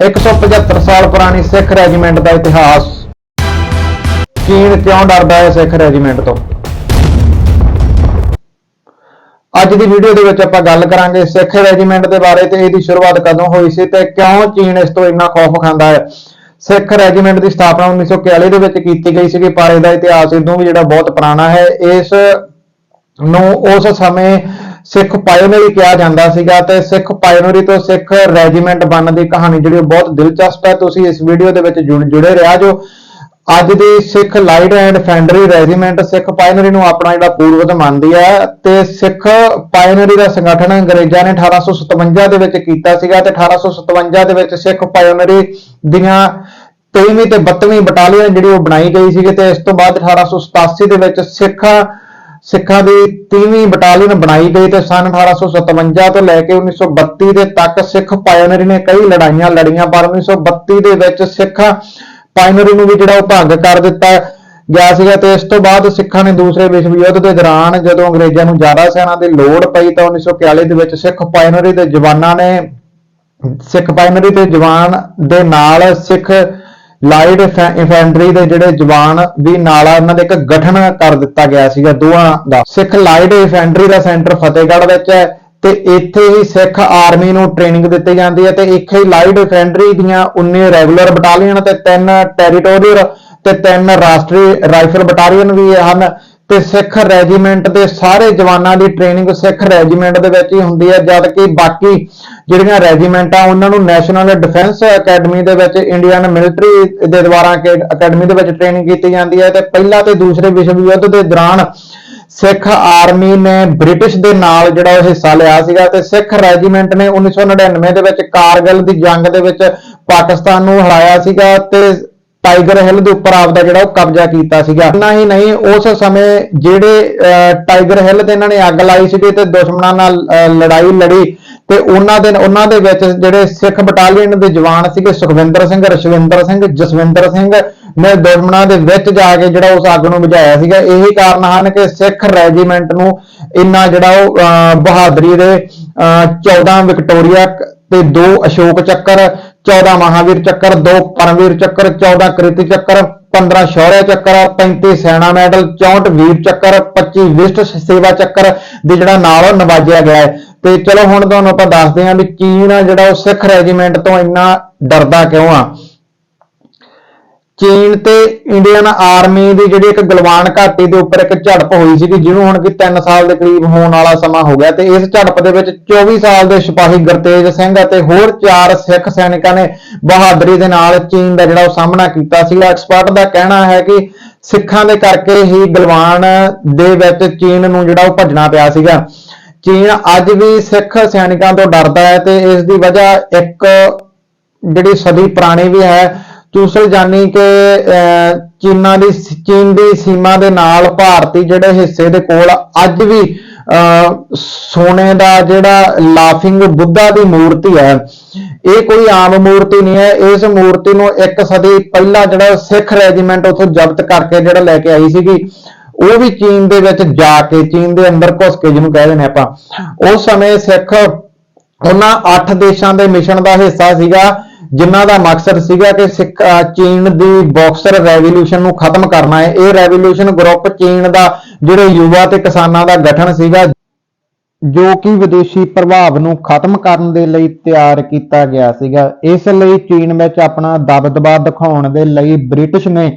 175 ਸਾਲ ਪੁਰਾਣੀ ਸਿੱਖ ਰੈਜੀਮੈਂਟ ਦਾ ਇਤਿਹਾਸ। ਚੀਨ ਕਿਉਂ ਡਰਦਾ ਹੈ ਸਿੱਖ ਰੈਜੀਮੈਂਟ ਤੋਂ? ਅੱਜ ਦੀ ਵੀਡੀਓ ਦੇ ਵਿੱਚ ਆਪਾਂ ਗੱਲ ਕਰਾਂਗੇ ਸਿੱਖ ਰੈਜੀਮੈਂਟ ਦੇ ਬਾਰੇ ਤੇ ਇਹਦੀ ਸ਼ੁਰੂਆਤ ਕਦੋਂ ਹੋਈ ਸੀ ਤੇ ਕਿਉਂ ਚੀਨ ਇਸ ਤੋਂ ਇੰਨਾ ਖੌਫ ਖਾਂਦਾ ਹੈ? ਸਿੱਖ ਰੈਜੀਮੈਂਟ ਦੀ ਸਥਾਪਨਾ 1941 ਦੇ ਵਿੱਚ ਕੀਤੀ ਗਈ ਸੀਗੀ, ਪਰ ਇਹਦਾ ਇਤਿਹਾਸ ਇਦੋਂ ਵੀ ਜਿਹੜਾ ਬਹੁਤ ਪੁਰਾਣਾ ਹੈ, ਇਸ ਨੂੰ ਉਸ ਸਮੇਂ ਸਿੱਖ ਪਾਇਓਨੀਅਰ ਕਿਹਾ ਜਾਂਦਾ ਸੀਗਾ ਤੇ ਸਿੱਖ ਪਾਇਓਨੀਅਰ ਤੋਂ ਸਿੱਖ ਰੈਜੀਮੈਂਟ ਬਣਨ ਦੀ ਕਹਾਣੀ ਜਿਹੜੀ ਉਹ ਬਹੁਤ ਦਿਲਚਸਪ ਹੈ। ਤੁਸੀਂ ਇਸ ਵੀਡੀਓ ਦੇ ਵਿੱਚ ਜੁੜ ਜੁੜੇ ਰਿਹਾ ਜੋ ਅੱਜ ਦੀ Sikh light infantry regiment Sikh pioneer ਨੂੰ ਆਪਣਾ ਜਿਹੜਾ ਪੂਰਵਜ ਮੰਨਦੀ ਹੈ ਤੇ ਸਿੱਖ ਪਾਇਓਨੀਅਰ ਦਾ ਸੰਗਠਨ ਅੰਗਰੇਜ਼ਾਂ ਨੇ 1857 ਦੇ ਵਿੱਚ ਕੀਤਾ ਸੀਗਾ ਤੇ 1857 ਦੇ ਵਿੱਚ ਸਿੱਖ ਪਾਇਓਨੀਅਰ ਦੀਆਂ 23ਵੀਂ ਤੇ 32ਵੀਂ ਬਟਾਲੀਅਨ ਜਿਹੜੀ ਉਹ ਬਣਾਈ ਗਈ ਸੀਗੀ ਤੇ ਇਸ ਤੋਂ ਬਾਅਦ 1887 ਦੇ ਵਿੱਚ ਸਿੱਖਾਂ ਸਿੱਖਾਂ ਦੀ 30ਵੀਂ ਬਟਾਲੀਅਨ ਬਣਾਈ ਗਈ ਤੇ ਸਨ 1857 ਤੋਂ ਲੈ ਕੇ 1932 ਦੇ ਤੱਕ ਸਿੱਖ ਪਾਇਓਨੀਅਰ ਨੇ ਕਈ ਲੜਾਈਆਂ ਲੜੀਆਂ, ਪਰ 1932 ਦੇ ਵਿੱਚ ਸਿੱਖ ਪਾਇਓਨੀਅਰ ਨੂੰ ਵੀ ਜਿਹੜਾ ਉਹ ਭੰਗ ਕਰ ਦਿੱਤਾ ਗਿਆ ਸੀਗਾ ਤੇ ਇਸ ਤੋਂ ਬਾਅਦ ਸਿੱਖਾਂ ਨੇ ਦੂਸਰੇ ਵਿਸ਼ਵ ਯੁੱਧ ਦੇ ਦੌਰਾਨ ਜਦੋਂ ਅੰਗਰੇਜ਼ਾਂ ਨੂੰ ਜ਼ਿਆਦਾ ਸੈਨਾ ਦੀ ਲੋੜ ਪਈ ਤਾਂ 1941 ਦੇ ਵਿੱਚ ਸਿੱਖ ਪਾਇਓਨੀਅਰ ਦੇ ਜਵਾਨਾਂ ਨੇ, ਸਿੱਖ ਪਾਇਓਨੀਅਰ ਦੇ ਜਵਾਨ ਦੇ ਨਾਲ ਸਿੱਖ ਲਾਈਟ ਇਨਫੈਂਟਰੀ ਦੇ ਜਿਹੜੇ ਜਵਾਨ ਵੀ ਨਾਲ ਆ, ਇਹਨਾਂ ਦੇ ਇੱਕ ਗਠਨ ਕਰ ਦਿੱਤਾ ਗਿਆ ਸੀਗਾ ਦੋਹਾਂ ਦਾ। ਸਿੱਖ ਲਾਈਟ ਇਨਫੈਂਟਰੀ ਦਾ ਸੈਂਟਰ ਫਤਿਹਗੜ੍ਹ ਵਿੱਚ ਹੈ ਤੇ ਇੱਥੇ ਹੀ ਸਿੱਖ ਆਰਮੀ ਨੂੰ ਟ੍ਰੇਨਿੰਗ ਦਿੱਤੀ ਜਾਂਦੀ ਹੈ ਤੇ ਇੱਥੇ ਹੀ ਲਾਈਟ ਇਨਫੈਂਟਰੀ ਦੀਆਂ 19 ਰੈਗੂਲਰ ਬਟਾਲੀਅਨ ਤੇ 3 ਟੈਰੀਟੋਰੀਅਲ ਤੇ 3 ਰਾਸ਼ਟਰੀ ਰਾਈਫਲ ਬਟਾਲੀਅਨ ਵੀ ਹਨ। ਤੇ ਸਿੱਖ ਰੈਜੀਮੈਂਟ ਦੇ ਸਾਰੇ ਜਵਾਨਾਂ ਦੀ ਟ੍ਰੇਨਿੰਗ ਸਿੱਖ ਰੈਜੀਮੈਂਟ ਦੇ ਵਿੱਚ ਹੀ ਹੁੰਦੀ ਹੈ ਜਦ ਕਿ ਬਾਕੀ ਜਿਹੜੀਆਂ ਰੈਜੀਮੈਂਟਾਂ ਉਹਨਾਂ ਨੂੰ ਨੈਸ਼ਨਲ ਡਿਫੈਂਸ ਅਕੈਡਮੀ ਦੇ ਵਿੱਚ ਇੰਡੀਅਨ ਮਿਲਟਰੀ ਦੇ ਦੁਆਰਾ ਅਕੈਡਮੀ ਦੇ ਵਿੱਚ ਟ੍ਰੇਨਿੰਗ ਕੀਤੀ ਜਾਂਦੀ ਹੈ ਤੇ ਪਹਿਲਾ ਤੇ ਦੂਸਰੇ ਵਿਸ਼ਵ ਯੁੱਧ ਦੇ ਦੌਰਾਨ ਸਿੱਖ ਆਰਮੀ ਨੇ ਬ੍ਰਿਟਿਸ਼ ਦੇ ਨਾਲ ਜਿਹੜਾ ਉਹ ਹਿੱਸਾ ਲਿਆ ਸੀਗਾ ਤੇ ਸਿੱਖ ਰੈਜੀਮੈਂਟ ਨੇ 1999 ਦੇ ਵਿੱਚ ਕਾਰਗਿਲ ਦੀ ਜੰਗ ਦੇ ਵਿੱਚ ਪਾਕਿਸਤਾਨ ਨੂੰ ਹਰਾਇਆ ਸੀਗਾ ਤੇ ਟਾਈਗਰ ਹਿੱਲ ਦੇ ਉੱਪਰ ਆਪਦਾ ਜਿਹੜਾ ਉਹ ਕਬਜ਼ਾ ਕੀਤਾ ਸੀਗਾ। ਇੰਨਾ ਹੀ ਨਹੀਂ ਉਸ ਸਮੇਂ ਜਿਹੜੇ ਅਹ, ਟਾਈਗਰ ਹਿੱਲ ਤੇ ਇਹਨਾਂ ਨੇ ਅੱਗ ਲਾਈ ਸੀਗੀ ਤੇ ਦੁਸ਼ਮਣਾਂ ਨਾਲ ਅਹ, ਲੜਾਈ ਲੜੀ। ਤੇ ਉਹਨਾਂ ਦੇ ਉਹਨਾਂ ਦੇ ਵਿੱਚ ਜਿਹੜੇ ਸਿੱਖ ਬਟਾਲੀਅਨ ਦੇ ਜਵਾਨ ਸੀਗੇ ਸੁਖਵਿੰਦਰ ਸਿੰਘ ਰਸ਼ਵਿੰਦਰ ਸਿੰਘ ਜਸਵਿੰਦਰ ਸਿੰਘ ਨੇ ਦੁਸ਼ਮਣਾਂ ਦੇ ਵਿੱਚ ਜਾ ਕੇ ਜਿਹੜਾ ਉਸ ਅੱਗ ਨੂੰ ਬੁਝਾਇਆ ਸੀਗਾ। ਇਹੀ ਕਾਰਨ ਹਨ ਕਿ ਸਿੱਖ ਰੈਜੀਮੈਂਟ ਨੂੰ ਇੰਨਾ ਜਿਹੜਾ ਉਹ ਅਹ, ਬਹਾਦਰੀ ਦੇ ਅਹ, 14 ਵਿਕਟੋਰੀਆ ਤੇ ਦੋ ਅਸ਼ੋਕ ਚੱਕਰ 14 ਮਹਾਵੀਰ ਚੱਕਰ ਦੋ ਪਰਮਵੀਰ ਚੱਕਰ 14 ਕ੍ਰਿਤੀ ਚੱਕਰ 15 ਸ਼ੌਰਯ ਚੱਕਰ 35 ਸੈਨਾ ਮੈਡਲ 64 ਵੀਰ ਚੱਕਰ 25 ਵਿਸ਼ਟ ਸੇਵਾ ਚੱਕਰ ਦੇ ਜਿਹੜਾ ਨਾਲ ਉਹ ਨਵਾਜਿਆ ਗਿਆ ਹੈ। ਤੇ ਚਲੋ ਹੁਣ ਤੁਹਾਨੂੰ ਆਪਾਂ ਦੱਸਦੇ ਹਾਂ ਵੀ ਚੀਨ ਆ ਜਿਹੜਾ ਉਹ ਸਿੱਖ ਰੈਜੀਮੈਂਟ ਤੋਂ ਇੰਨਾ ਡਰਦਾ ਕਿਉਂ ਆ। ਚੀਨ ਤੇ ਇੰਡੀਅਨ ਆਰਮੀ ਦੀ ਜਿਹੜੀ ਇੱਕ ਗਲਵਾਨ ਘਾਟੀ ਦੇ ਉੱਪਰ ਇੱਕ ਝੜਪ ਹੋਈ ਸੀਗੀ, ਜਿਹਨੂੰ ਹੁਣ ਕਿ 3 ਸਾਲ ਦੇ ਕਰੀਬ ਹੋਣ ਵਾਲਾ ਸਮਾਂ ਹੋ ਗਿਆ ਤੇ ਇਸ ਝੜਪ ਦੇ ਵਿੱਚ 24 ਸਾਲ ਦੇ ਸਿਪਾਹੀ ਗੁਰਤੇਜ ਸਿੰਘ ਅਤੇ ਹੋਰ 4 ਸਿੱਖ ਸੈਨਿਕਾਂ ਨੇ ਬਹਾਦਰੀ ਦੇ ਨਾਲ ਚੀਨ ਦਾ ਜਿਹੜਾ ਉਹ ਸਾਹਮਣਾ ਕੀਤਾ ਸੀਗਾ। ਐਕਸਪਰਟ ਦਾ ਕਹਿਣਾ ਹੈ ਕਿ ਸਿੱਖਾਂ ਦੇ ਕਰਕੇ ਹੀ ਗਲਵਾਨ ਦੇ ਵਿੱਚ ਚੀਨ ਨੂੰ ਜਿਹੜਾ ਉਹ ਭੱਜਣਾ ਪਿਆ ਸੀਗਾ। ਚੀਨ ਅੱਜ ਵੀ ਸਿੱਖ ਸੈਨਿਕਾਂ ਤੋਂ ਡਰਦਾ ਹੈ ਤੇ ਇਸ ਦੀ ਵਜ੍ਹਾ ਇੱਕ ਜਿਹੜੀ ਸਦੀ ਪੁਰਾਣੀ ਵੀ ਹੈ ਚੂਸਲ ਜਾਨੀ ਕਿ ਅਹ, ਚੀਨਾ ਦੀ ਚੀਨ ਦੀ ਸੀਮਾ ਦੇ ਨਾਲ ਭਾਰਤੀ ਜਿਹੜੇ ਹਿੱਸੇ ਦੇ ਕੋਲ ਅੱਜ ਵੀ ਅਹ, ਸੋਨੇ ਦਾ ਜਿਹੜਾ ਲਾਫਿੰਗ ਬੁੱਧਾ ਦੀ ਮੂਰਤੀ ਹੈ। ਇਹ ਕੋਈ ਆਮ ਮੂਰਤੀ ਨਹੀਂ ਹੈ। ਇਸ ਮੂਰਤੀ ਨੂੰ ਇੱਕ ਸਦੀ ਪਹਿਲਾਂ ਜਿਹੜਾ ਸਿੱਖ ਰੈਜੀਮੈਂਟ ਉਥੋਂ ਜ਼ਬਤ ਕਰਕੇ ਜਿਹੜਾ ਲੈ ਕੇ ਆਈ ਸੀਗੀ। ਉਹ ਵੀ ਚੀਨ ਦੇ ਵਿੱਚ ਜਾ ਕੇ ਚੀਨ ਦੇ ਅੰਦਰ ਘੁਸ ਕੇ ਜਿਹਨੂੰ ਕਹਿ ਦਿੰਦੇ ਆਪਾਂ ਉਸ ਸਮੇਂ ਸਿੱਖ ਉਹਨਾਂ 8 ਦੇਸ਼ਾਂ ਦੇ ਮਿਸ਼ਨ ਦਾ ਹਿੱਸਾ ਸੀਗਾ ਜਿਨ੍ਹਾਂ ਦਾ ਮਕਸਦ ਸੀਗਾ ਕਿ ਸਿੱਖ ਚੀਨ ਦੀ ਬਾਕਸਰ ਰੈਵੋਲੂਸ਼ਨ ਨੂੰ ਖਤਮ ਕਰਨਾ ਹੈ। ਇਹ ਰੈਵੋਲੂਸ਼ਨ ਗਰੁੱਪ ਚੀਨ ਦਾ ਜਿਹੜੇ ਯੁਵਾ ਤੇ ਕਿਸਾਨਾਂ ਦਾ ਗਠਨ ਸੀਗਾ ਜੋ ਕਿ ਵਿਦੇਸ਼ੀ ਪ੍ਰਭਾਵ ਨੂੰ ਖਤਮ ਕਰਨ ਦੇ ਲਈ ਤਿਆਰ ਕੀਤਾ ਗਿਆ ਸੀਗਾ। ਇਸ ਲਈ ਚੀਨ ਵਿੱਚ ਆਪਣਾ ਦਬਦਬਾ ਦਿਖਾਉਣ ਦੇ ਲਈ ਬ੍ਰਿਟਿਸ਼ ਨੇ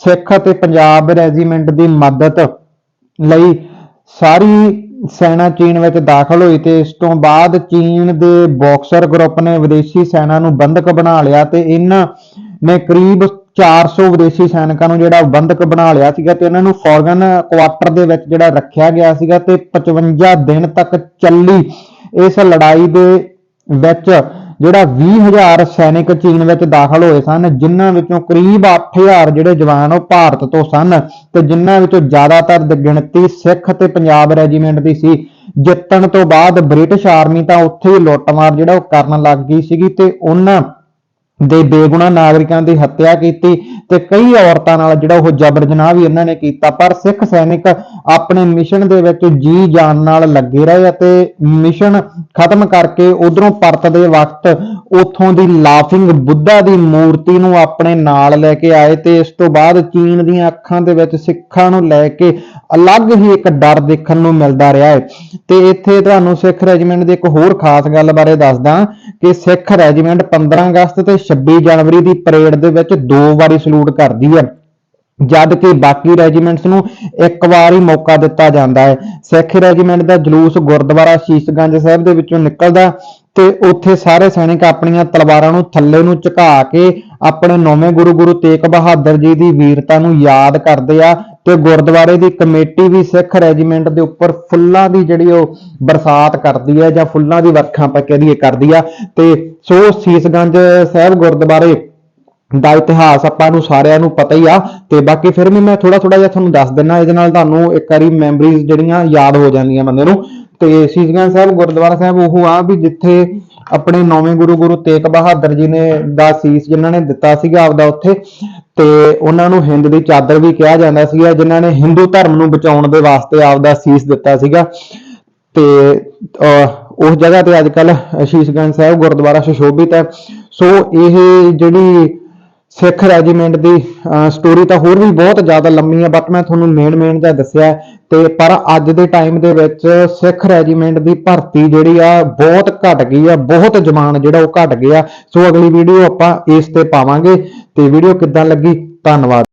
ਸਿੱਖ ਅਤੇ ਪੰਜਾਬ ਰੈਜੀਮੈਂਟ ਦੀ ਮਦਦ ਲਈ ਸਾਰੀ ਸੈਨਾ ਚੀਨ ਵਿੱਚ ਦਾਖਲ ਹੋਈ ਤੇ ਇਸ ਤੋਂ ਬਾਅਦ ਚੀਨ ਦੇ ਬਾਕਸਰ ਗਰੁੱਪ ਨੇ ਵਿਦੇਸ਼ੀ ਸੈਨਾ ਨੂੰ ਬੰਧਕ ਬਣਾ ਲਿਆ ਤੇ ਇਹਨਾਂ ਨੇ ਕਰੀਬ 400 ਵਿਦੇਸ਼ੀ ਸੈਨਿਕਾਂ ਨੂੰ ਜਿਹੜਾ ਬੰਧਕ ਬਣਾ ਲਿਆ ਸੀਗਾ ਤੇ ਇਹਨਾਂ ਨੂੰ ਫੌਰਨ ਕੁਆਟਰ ਦੇ ਵਿੱਚ ਜਿਹੜਾ ਰੱਖਿਆ ਗਿਆ ਸੀਗਾ ਤੇ 55 ਦਿਨ ਤੱਕ ਚੱਲੀ ਇਸ ਲੜਾਈ ਦੇ ਵਿੱਚ ਜਿਹੜਾ 20000 ਸੈਨਿਕ ਚੀਨ ਵਿੱਚ ਦਾਖਲ ਹੋਏ ਸਨ, ਜਿਨ੍ਹਾਂ ਵਿੱਚੋਂ ਕਰੀਬ 8000 ਜਿਹੜੇ ਜਵਾਨ ਉਹ ਭਾਰਤ ਤੋਂ ਸਨ ਤੇ ਜਿਨ੍ਹਾਂ ਵਿੱਚੋਂ ਜ਼ਿਆਦਾਤਰ ਗਿਣਤੀ ਸਿੱਖ ਤੇ ਪੰਜਾਬ ਰੈਜੀਮੈਂਟ ਦੀ ਸੀ। ਜਿੱਤਣ ਤੋਂ ਬਾਅਦ ਬ੍ਰਿਟਿਸ਼ ਆਰਮੀ ਤਾਂ ਉੱਥੇ ਹੀ ਲੁੱਟਮਾਰ ਜਿਹੜਾ ਉਹ ਕਰਨ ਲੱਗ ਗਈ ਸੀਗੀ ਤੇ ਉਹਨਾਂ ਦੇ ਬੇਗੁਨਾਹ ਨਾਗਰਿਕਾਂ ਦੀ ਹੱਤਿਆ ਕੀਤੀ। ਤੇ ਕਈ ਔਰਤਾਂ ਨਾਲ ਜਿਹੜਾ ਉਹ ਜਬਰ ਜਨਾਹ ਵੀ ਇਹਨਾਂ ਨੇ ਕੀਤਾ, ਪਰ ਸਿੱਖ ਸੈਨਿਕ ਆਪਣੇ ਮਿਸ਼ਨ ਦੇ ਵਿੱਚ ਜੀ ਜਾਨ ਨਾਲ ਲੱਗੇ ਰਹੇ ਅਤੇ ਮਿਸ਼ਨ ਖਤਮ ਕਰਕੇ ਉਧਰੋਂ ਪਰਤਦੇ ਵਕਤ ਉਥੋਂ ਦੀ ਲਾਫਿੰਗ ਬੁੱਧਾ ਦੀ ਮੂਰਤੀ ਨੂੰ ਆਪਣੇ ਨਾਲ ਲੈ ਕੇ ਆਏ ਤੇ ਇਸ ਤੋਂ ਬਾਅਦ ਚੀਨ ਦੀਆਂ ਅੱਖਾਂ ਦੇ ਵਿੱਚ ਸਿੱਖਾਂ ਨੂੰ ਲੈ ਕੇ ਅਲੱਗ ਹੀ ਇੱਕ ਡਰ ਦੇਖਣ ਨੂੰ ਮਿਲਦਾ ਰਿਹਾ ਹੈ। ਤੇ ਇੱਥੇ ਤੁਹਾਨੂੰ ਸਿੱਖ ਰੈਜੀਮੈਂਟ ਦੀ ਇੱਕ ਹੋਰ ਖਾਸ ਗੱਲ ਬਾਰੇ ਦੱਸਦਾ। ਕਿ ਸਿੱਖ ਰੈਜੀਮੈਂਟ 15 ਅਗਸਤ ਤੇ 26 ਜਨਵਰੀ ਦੀ ਪਰੇਡ ਦੇ ਵਿੱਚ ਦੋ ਵਾਰੀ ਸਲੂਟ ਕਰਦੀ ਹੈ। ਜਦ ਕਿ ਬਾਕੀ ਰੈਜੀਮੈਂਟਸ ਨੂੰ ਇੱਕ ਵਾਰ ਹੀ ਮੌਕਾ ਦਿੱਤਾ ਜਾਂਦਾ ਹੈ। ਸਿੱਖ ਰੈਜੀਮੈਂਟ ਦਾ ਜਲੂਸ ਗੁਰਦੁਆਰਾ ਸ਼ੀਸ਼ਗੰਜ ਸਾਹਿਬ ਦੇ ਵਿੱਚੋਂ ਨਿਕਲਦਾ ਤੇ ਉੱਥੇ ਸਾਰੇ ਸੈਨਿਕ ਆਪਣੀਆਂ ਤਲਵਾਰਾਂ ਨੂੰ ਥੱਲੇ ਨੂੰ ਝੁਕਾ ਕੇ ਆਪਣੇ ਨੌਵੇਂ ਗੁਰੂ ਗੁਰੂ ਤੇਗ ਬਹਾਦਰ ਜੀ ਦੀ ਵੀਰਤਾ ਨੂੰ ਯਾਦ ਕਰਦੇ ਆ ਤੇ ਗੁਰਦੁਆਰੇ ਦੀ ਕਮੇਟੀ ਵੀ ਸਿੱਖ ਰੈਜੀਮੈਂਟ ਦੇ ਉੱਪਰ ਫੁੱਲਾਂ ਦੀ ਜਿਹੜੀ ਉਹ ਬਰਸਾਤ ਕਰਦੀ ਹੈ ਜਾਂ ਫੁੱਲਾਂ ਦੀ ਵਰਖਾ ਆਪਾਂ ਕਹਿ ਦਈਏ ਕਰਦੀ ਆ। ਤੇ ਸੋ ਸ਼ੀਸ਼ਗੰਜ ਸਾਹਿਬ ਗੁਰਦੁਆਰੇ ਦਾ ਇਤਿਹਾਸ ਆਪਾਂ ਨੂੰ ਸਾਰਿਆਂ ਨੂੰ ਪਤਾ ਹੀ ਆ। ਤੇ ਬਾਕੀ ਫਿਰ ਵੀ ਮੈਂ ਥੋੜਾ ਥੋੜਾ ਜਿਹਾ ਤੁਹਾਨੂੰ ਦੱਸ ਦਿੰਨਾ, ਇਹਦੇ ਨਾਲ ਤੁਹਾਨੂੰ ਇੱਕ ਵਾਰੀ ਮੈਮਰੀਜ਼ ਜਿਹੜੀਆਂ ਯਾਦ ਹੋ ਜਾਂਦੀਆਂ ਬੰਦੇ ਨੂੰ। ਤੇ ਸ਼ੀਸ਼ਗੰਜ ਸਾਹਿਬ ਗੁਰਦੁਆਰਾ ਸਾਹਿਬ ਉਹ ਆ ਵੀ ਜਿੱਥੇ ਆਪਣੇ ਨੌਵੇਂ ਗੁਰੂ ਗੁਰੂ ਤੇਗ ਬਹਾਦਰ ਜੀ ਨੇ ਦਾ ਸੀਸ ਜਿਨ੍ਹਾਂ ਨੇ ਦਿੱਤਾ ਸੀਗਾ ਆਪਦਾ ਉੱਥੇ ਤੇ ਉਹਨਾਂ ਨੂੰ ਹਿੰਦ ਦੀ ਚਾਦਰ ਵੀ ਕਿਹਾ ਜਾਂਦਾ ਸੀਗਾ ਜਿਨ੍ਹਾਂ ਨੇ ਹਿੰਦੂ ਧਰਮ ਨੂੰ ਬਚਾਉਣ ਦੇ ਵਾਸਤੇ ਆਪਦਾ ਸੀਸ ਦਿੱਤਾ ਸੀਗਾ। ਤੇ ਅਹ, ਉਸ ਜਗ੍ਹਾ ਤੇ ਅੱਜ ਕੱਲ ਸ਼ੀਸ਼ਗੰਜ ਸਾਹਿਬ ਗੁਰਦੁਆਰਾ ਸੁਸ਼ੋਭਿਤ ਹੈ। ਸੋ ਇਹ ਜਿਹੜੀ ਸਿੱਖ ਰੈਜੀਮੈਂਟ ਦੀ ਸਟੋਰੀ ਤਾਂ ਹੋਰ ਵੀ ਬਹੁਤ ਜ਼ਿਆਦਾ ਲੰਮੀ ਹੈ ਬਟ ਮੈਂ ਤੁਹਾਨੂੰ ਮੇਨ ਮੇਨ ਜਿਹਾ ਦੱਸਿਆ ਤੇ ਪਰ ਅੱਜ ਦੇ ਟਾਈਮ ਦੇ ਵਿੱਚ ਸਿੱਖ ਰੈਜੀਮੈਂਟ ਦੀ ਭਰਤੀ ਜਿਹੜੀ ਆ ਬਹੁਤ ਘਟ ਗਈ ਆ, ਬਹੁਤ ਜਵਾਨ ਜਿਹੜਾ ਉਹ ਘਟ ਗਿਆ। ਸੋ ਅਗਲੀ ਵੀਡੀਓ ਆਪਾਂ ਇਸ ਤੇ ਪਾਵਾਂਗੇ ਤੇ ਵੀਡੀਓ ਕਿੱਦਾਂ ਲੱਗੀ? ਧੰਨਵਾਦ।